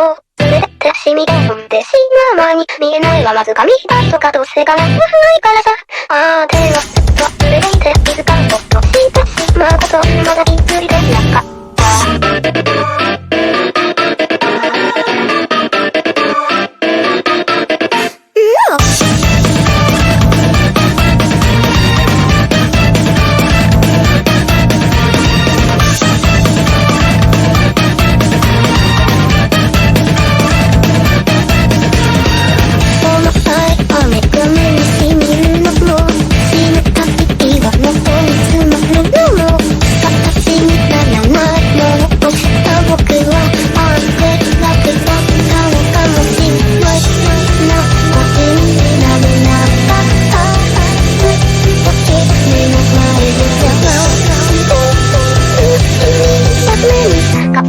を連れて染みた飲んで死ぬ間に見えないわ、わずか見たとかどうせがなくないからさ。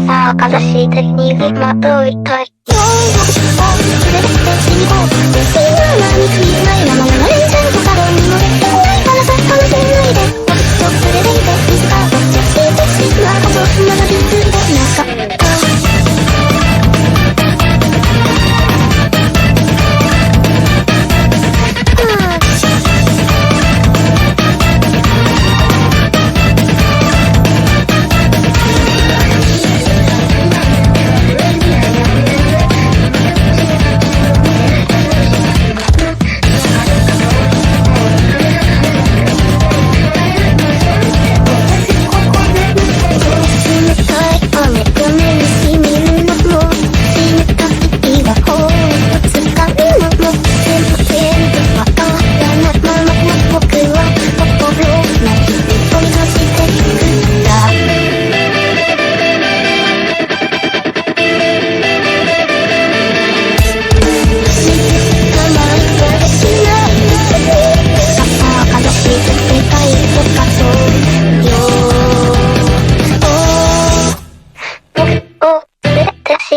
さあ、かざして逃げ惑いたい。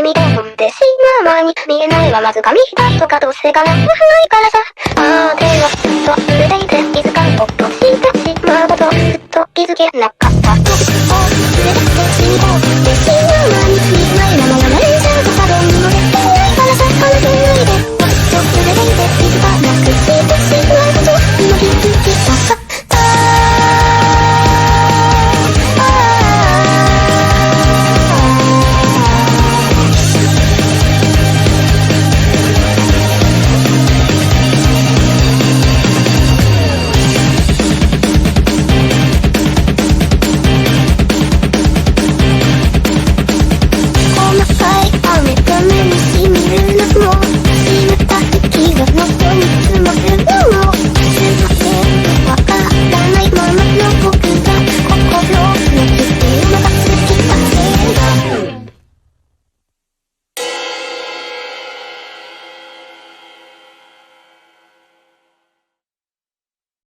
みたもんで死ぬに見えないはわずか見たとかどうせがなくないからさあーではずっと濡れていて気づかんとしてしまうことずっと気づけなかった